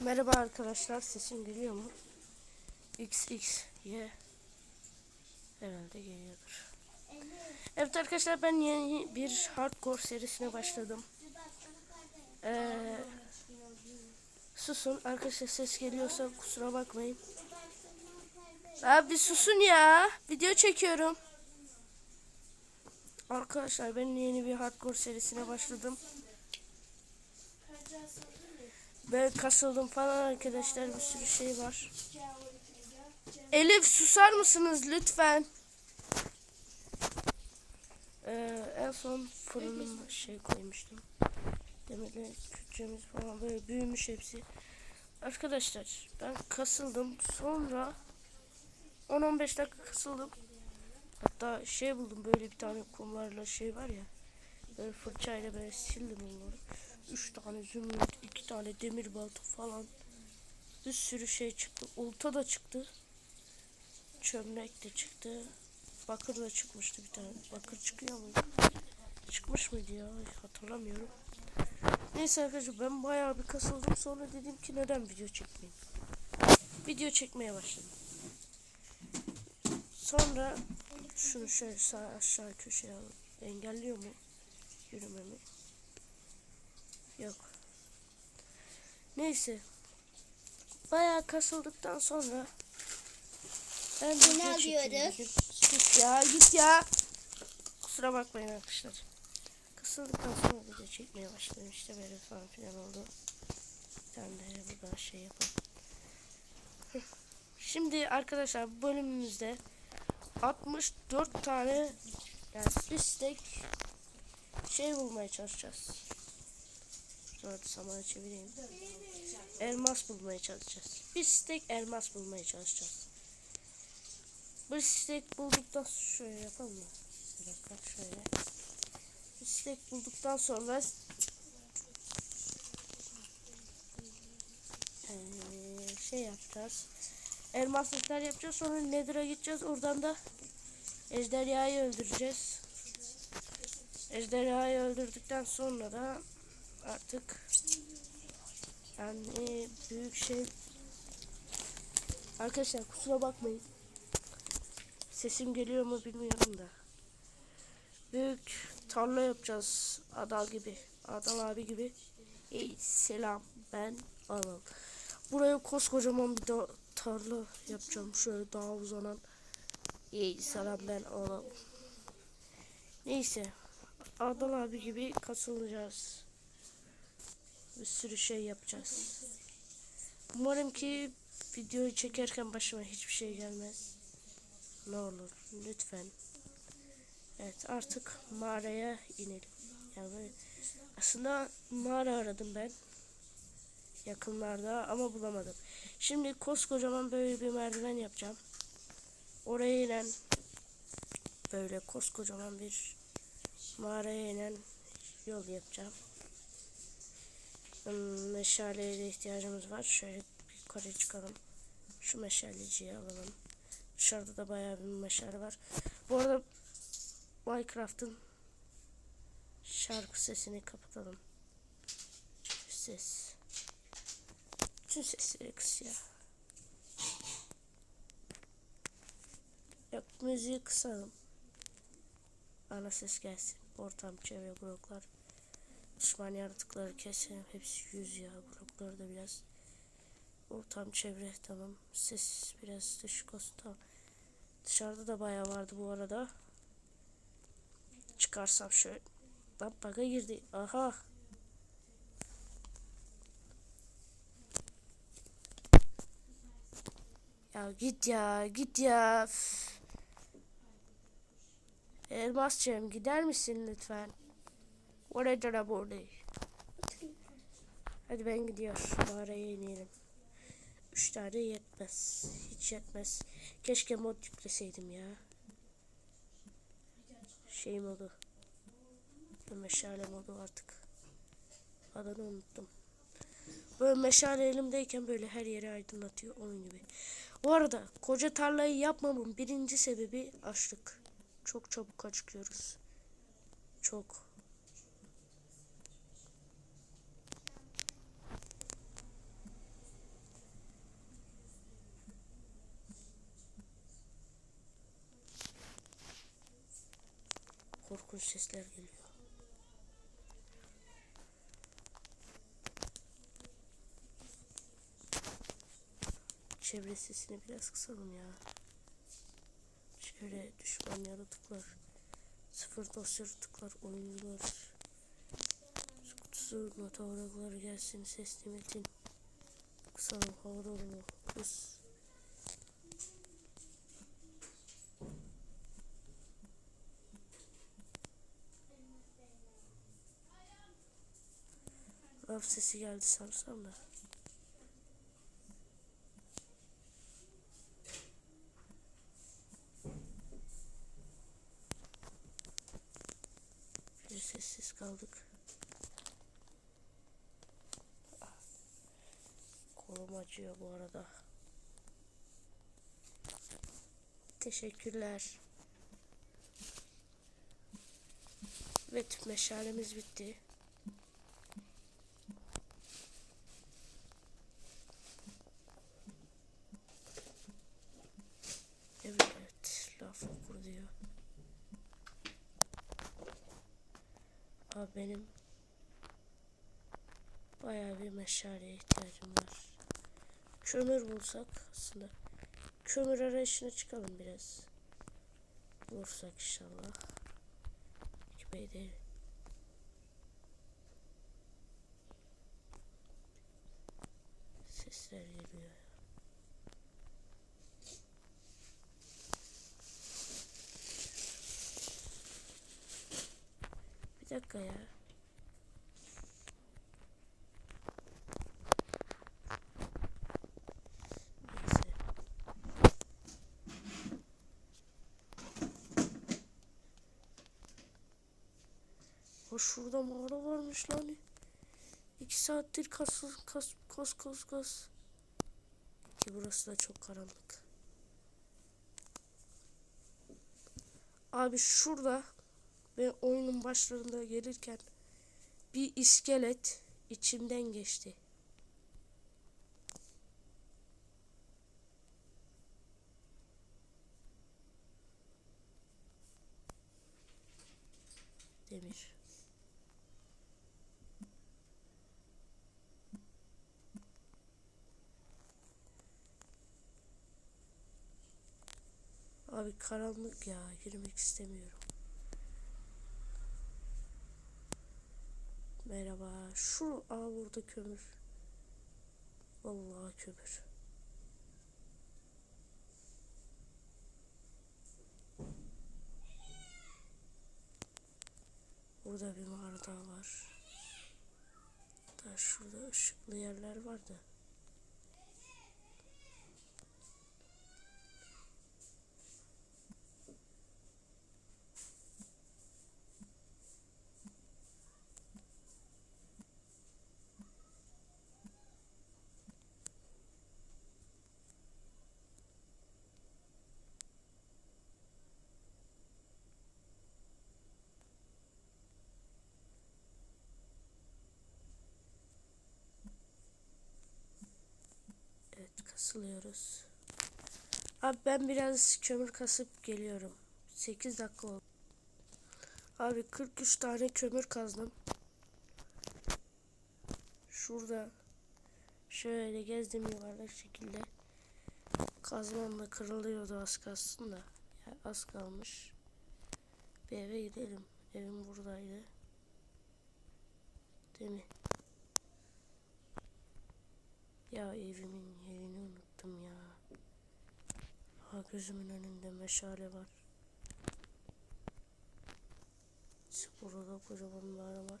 Merhaba arkadaşlar, sesim geliyor mu? XX Y herhalde geliyordur. Evet arkadaşlar ben yeni bir hardcore serisine başladım. Ee, susun arkadaşlar ses geliyorsa kusura bakmayın. Abi susun ya, video çekiyorum. Arkadaşlar ben yeni bir hardcore serisine başladım. Ben kasıldım falan arkadaşlar bir sürü şey var. Elif susar mısınız lütfen? Ee, en son fırınıma şey koymuştum. Demirle küçüğümüz falan böyle büyümüş hepsi. Arkadaşlar ben kasıldım sonra 10-15 dakika kasıldım. Hatta şey buldum böyle bir tane kumlarla şey var ya. Böyle fırçayla böyle sildim onları. Üç tane zümrüt, tane demir balta falan. Bir sürü şey çıktı. Olta da çıktı. Çömlek de çıktı. Bakır da çıkmıştı bir tane. Bakır çıkıyor mu? Çıkmış mıydı ya? Hatırlamıyorum. Neyse arkadaşlar ben bayağı bir kasıldım. Sonra dedim ki neden video çekmeyeyim. Video çekmeye başladım. Sonra şunu şöyle sağ aşağı köşeye alıp engelliyor mu yürümemi? Yok. Neyse. Bayağı kasıldıktan sonra ben Ne video çekeyim alıyoruz? Git ya git ya. Kusura bakmayın arkadaşlar. Kasıldıktan sonra video çekmeye başladım işte böyle falan filan oldu. Tane de burada şey yapalım. Şimdi arkadaşlar bölümümüzde 64 tane yani bir stek şey bulmaya çalışacağız. Sonra samanı çevireyim. Elmas bulmaya çalışacağız. Bir stek elmas bulmaya çalışacağız. Bir stek bulduktan şöyle yapalım mı? Bir dakika şöyle. Bir stek bulduktan sonra eee, şey yapacağız. Elmaslıklar yapacağız. Sonra Nether'a gideceğiz. Oradan da ejderhayı öldüreceğiz. Ejderhayı öldürdükten sonra da artık yani büyük şey arkadaşlar kusura bakmayın. Sesim geliyor mu bilmiyorum da. Büyük tarla yapacağız. Adal gibi. Adal abi gibi. Ey selam. Ben Anıl buraya koskocaman bir da tarla yapacağım. Şöyle daha uzanan. Ey selam. Ben Anıl neyse. Adal abi gibi kasılacağız bir sürü şey yapacağız. Umarım ki videoyu çekerken başıma hiçbir şey gelmez. Ne olur lütfen. Evet artık mağaraya inelim. Yani aslında mağara aradım ben. Yakınlarda ama bulamadım. Şimdi koskocaman böyle bir merdiven yapacağım. Oraya inen böyle koskocaman bir mağaraya inen yol yapacağım. Hmm, meşaleye de ihtiyacımız var. Şöyle yukarı çıkalım. Şu meşaleciyi alalım. Dışarıda da bayağı bir meşale var. Bu arada Minecraft'ın şarkı sesini kapatalım. Ses. Bütün sesleri kıs ya. Yok müziği kısalım. Ana ses gelsin. Ortam, çevre, bloklar. Düşman yaratıkları keselim. Hepsi yüz ya. Blokları da biraz. Ortam çevre tamam. Ses biraz düşük olsun tamam. Dışarıda da bayağı vardı bu arada. Çıkarsam şöyle. Lan baga girdi. Aha. Ya git ya git ya. Üf. Elmascığım gider misin lütfen? Oraya burada. Hadi ben gidiyorum. Mağaraya inelim. Üç tane yetmez. Hiç yetmez. Keşke mod yükleseydim ya. Şey modu. Meşale modu artık. Adını unuttum. Böyle meşale elimdeyken böyle her yeri aydınlatıyor onun gibi. Bu arada koca tarlayı yapmamın birinci sebebi açlık. Çok çabuk acıkıyoruz. Çok. Korkunç sesler geliyor. Çevre sesini biraz kısalım ya. Çevre düşman yaratıklar. Sıfır dosya yaratıklar, oyuncular. Kutusu nota gelsin ses dinletin. Kısalım hava durumu. Kız. Raf sesi geldi sarsam da. Bir sessiz kaldık. Kolum acıyor bu arada. Teşekkürler. Evet meşalemiz bitti. Diyor. Abi benim bayağı bir meşaleye ihtiyacım var. Kömür bulsak aslında. Kömür arayışına çıkalım biraz. Bulursak inşallah. Değil. Sesler geliyor. Bir dakika ya. Şurada mağara varmış lan. İki saattir kas kas kas kas kas. Ki burası da çok karanlık. Abi şurada ve oyunun başlarında gelirken bir iskelet içimden geçti. Demir. Abi karanlık ya girmek istemiyorum. Merhaba. Şu aa burada kömür. Vallahi kömür. Burada bir mağara daha var. Da şurada ışıklı yerler vardı. Evet kasılıyoruz. Abi ben biraz kömür kasıp geliyorum. 8 dakika oldu. Abi 43 tane kömür kazdım. Şurada şöyle gezdim yuvarlak şekilde. Kazmam da kırılıyordu az kalsın da. Ya az kalmış. Bir eve gidelim. Evim buradaydı. Değil mi? Ya evimin yerini unuttum ya. Ha gözümün önünde meşale var. Burada kocaman mağara var.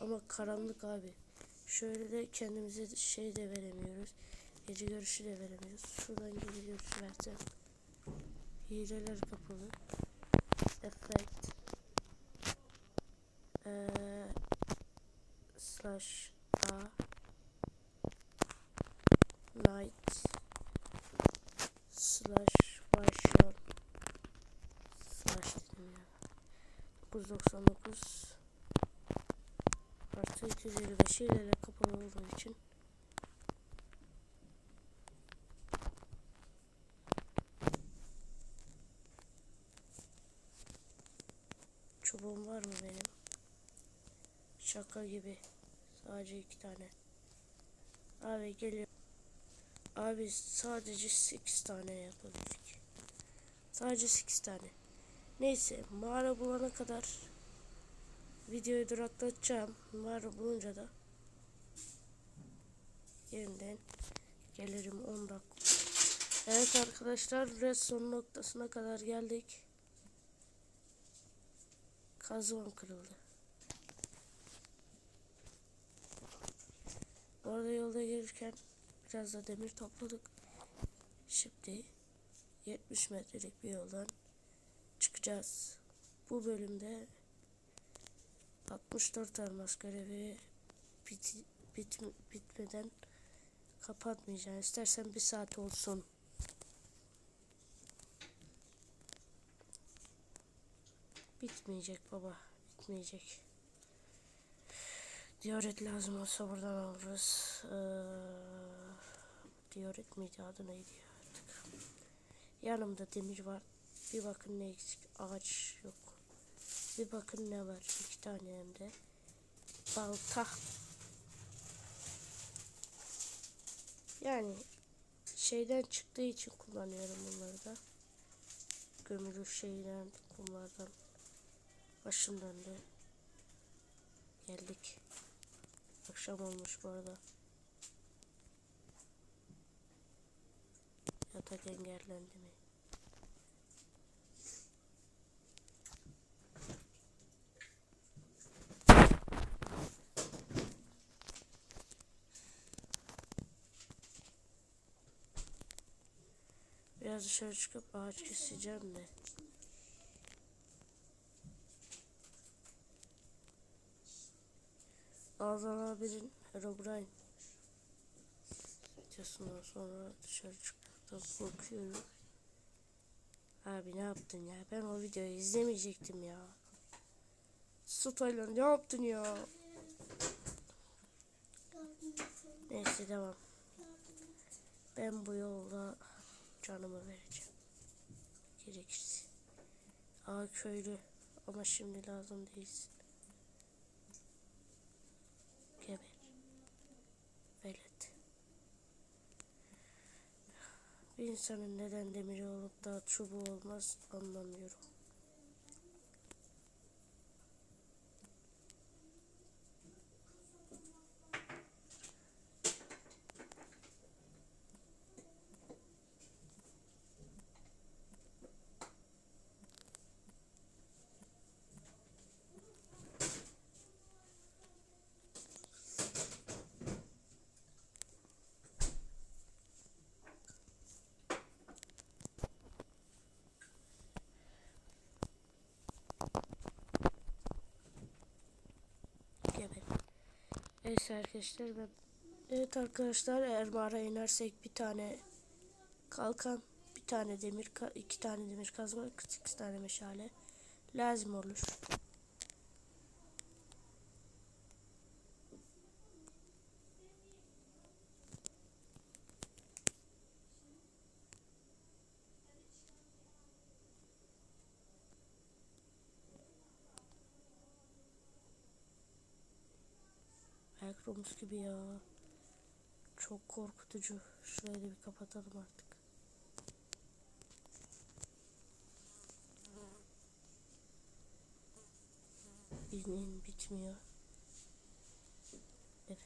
Ama karanlık abi. Şöyle de kendimize şey de veremiyoruz. Gece görüşü de veremiyoruz. Şuradan gece görüşü versem. Hileler kapalı. Effect. Ee, slash A night slash version slash dedim ya 999 artı 255 ile kapalı olduğu için çubuğum Şaka gibi. Sadece iki tane. Abi geliyor. Abi sadece 8 tane yapabildik. Sadece 8 tane. Neyse mağara bulana kadar videoyu duraklatacağım. Mağara bulunca da yeniden gelirim 10 dakika. Evet arkadaşlar redstone noktasına kadar geldik. Kazmam kırıldı. Bu arada yolda gelirken biraz da demir topladık. Şimdi 70 metrelik bir yoldan çıkacağız. Bu bölümde 64 elmas görevi bit, bit, bitmeden kapatmayacağım. İstersen bir saat olsun. Bitmeyecek baba. Bitmeyecek. Diyoret lazım olsa buradan alırız. Ee, diyoret miydi adı neydi artık. Yanımda demir var. Bir bakın ne eksik. Ağaç yok. Bir bakın ne var. İki tane hem de. Balta. Yani şeyden çıktığı için kullanıyorum bunları da. Gömülü şeyden kumlardan. Başım döndü. Geldik. Akşam olmuş bu arada. Yatak engellendi mi? Biraz dışarı çıkıp ağaç keseceğim de. Azan abinin Herobrine videosundan sonra dışarı çıkmaktan korkuyorum. Abi ne yaptın ya? Ben o videoyu izlemeyecektim ya. Stayla ne yaptın ya? Neyse devam. Ben bu yolda canımı vereceğim. Gerekirse. Aa köylü ama şimdi lazım değilsin. Geber. Velet. Bir insanın neden demiri olup da çubuğu olmaz anlamıyorum. Geber. Evet arkadaşlar ben Evet arkadaşlar eğer mağara inersek bir tane kalkan, bir tane demir, iki tane demir kazma, iki tane meşale lazım olur. Backrooms gibi ya. Çok korkutucu. Şurayı da bir kapatalım artık. İnin bitmiyor. Evet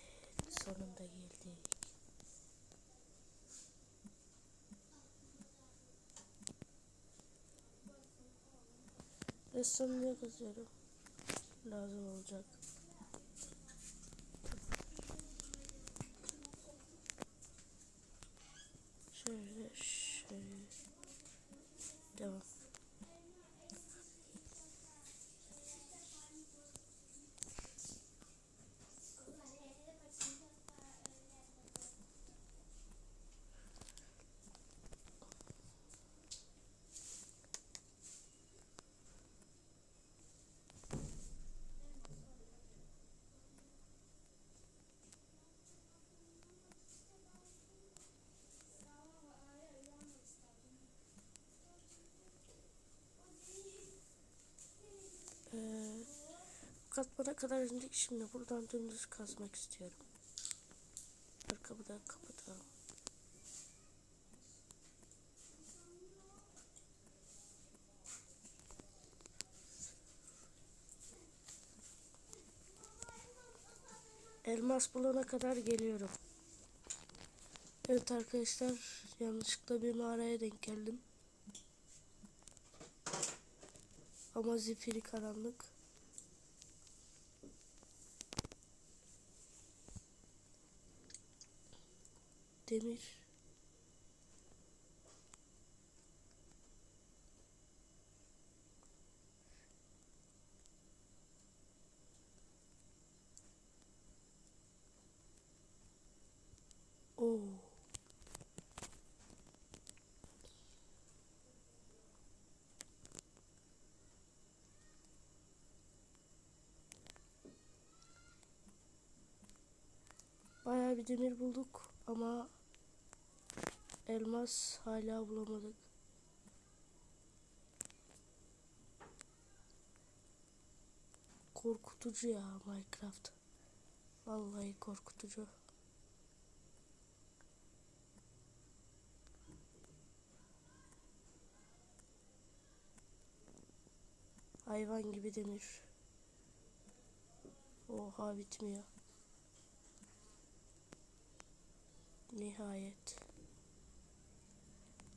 sonunda geldik. Ressamlığa kızıyorum. Lazım olacak. Katmana kadar indik. Şimdi buradan dümdüz kazmak istiyorum. Arkamı da kapatalım. Elmas bulana kadar geliyorum. Evet arkadaşlar yanlışlıkla bir mağaraya denk geldim. Ama zifiri karanlık. Demir. Oo. Bayağı bir demir bulduk elmas hala bulamadık. Korkutucu ya Minecraft. Vallahi korkutucu. Hayvan gibi demir. Oha bitmiyor. Nihayet.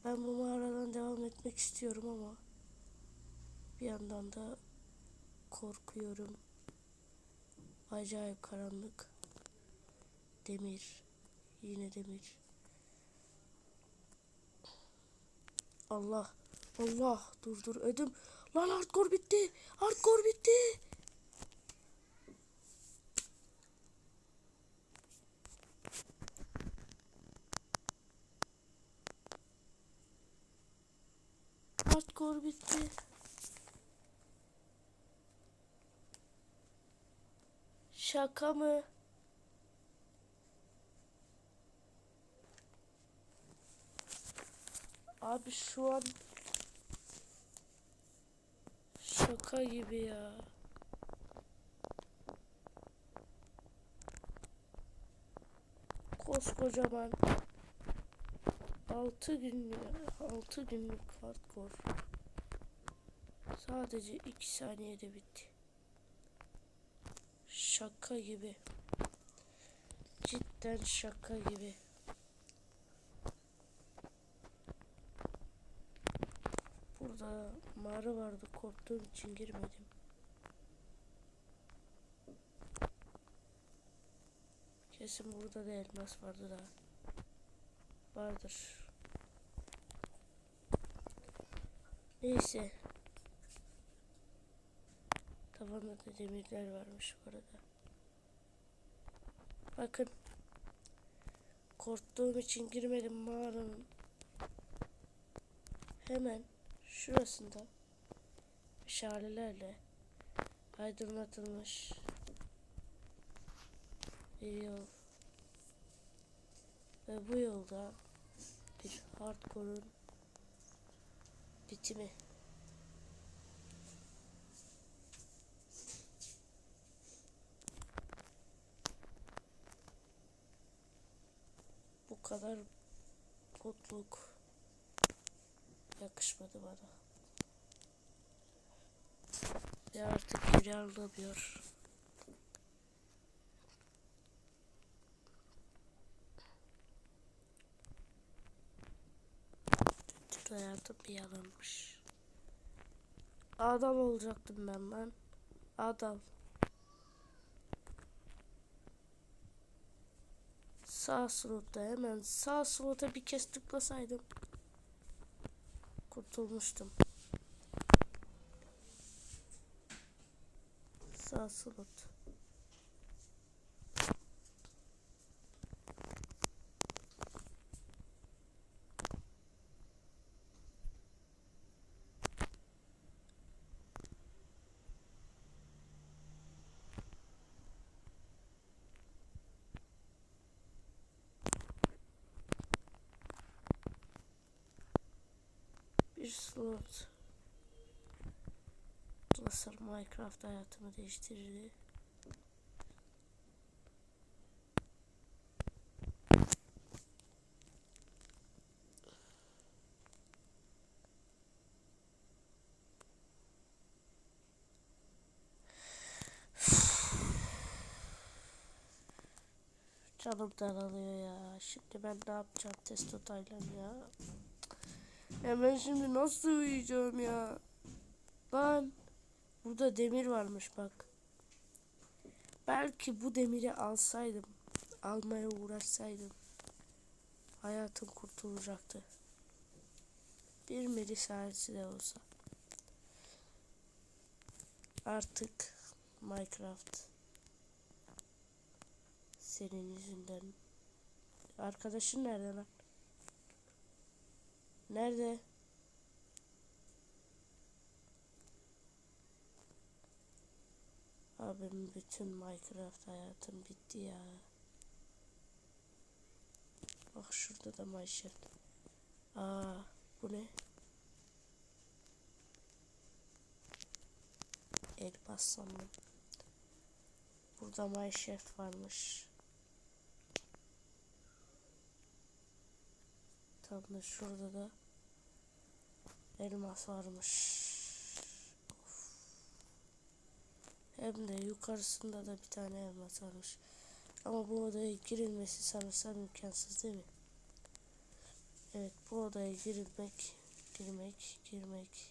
Ben bu mağaradan devam etmek istiyorum ama bir yandan da korkuyorum. Acayip karanlık. Demir. Yine demir. Allah. Allah. Dur dur ödüm. Lan hardcore bitti. Hardcore bitti. Hardcore bitti. Şaka mı? Abi şu an şaka gibi ya. Koskocaman 6 günlük 6 günlük hardcore sadece 2 saniyede bitti. Şaka gibi. Cidden şaka gibi. Burada mağara vardı korktuğum için girmedim. Kesin burada da elmas vardı da. Vardır. Neyse. Tavanda da demirler varmış bu arada. Bakın. Korktuğum için girmedim mağaranın. Hemen şurasında şalelerle aydınlatılmış bir yol. Ve bu yolda bir hardcore'un bitimi. Bu kadar mutluluk yakışmadı bana. Ve artık geri alamıyor. Bütün hayatım bir yalanmış. Adam olacaktım ben lan. Adam. Sağ slotta hemen sağ slota bir kez tıklasaydım kurtulmuştum. Sağ slot. Slot. Nasıl Minecraft hayatımı değiştirirdi. Canım daralıyor ya. Şimdi ben ne yapacağım Taylan ya. Ya ben şimdi nasıl uyuyacağım ya? Lan burada demir varmış bak. Belki bu demiri alsaydım, almaya uğraşsaydım hayatım kurtulacaktı. Bir milisarisi de olsa. Artık Minecraft senin yüzünden. Arkadaşın nerede lan? Nerede? Abim bütün Minecraft hayatım bitti ya. Bak şurada da Minecraft. Aa bu ne? Elmas sandım. Burada Minecraft varmış. Tam da şurada da elmas varmış. Of. Hem de yukarısında da bir tane elmas varmış. Ama bu odaya girilmesi sanırsam imkansız değil mi? Evet bu odaya girilmek, girmek, girmek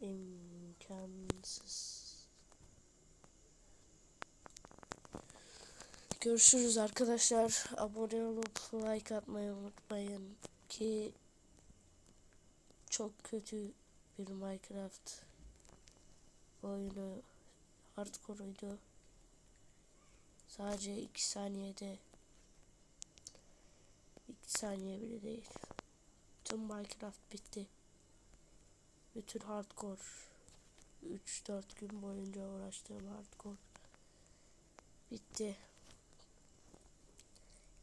imkansız. Görüşürüz arkadaşlar. Abone olup like atmayı unutmayın ki çok kötü bir Minecraft oyunu hardcore'uydu. Sadece 2 saniyede 2 saniye bile değil. Tüm Minecraft bitti. Bütün hardcore 3-4 gün boyunca uğraştığım hardcore bitti.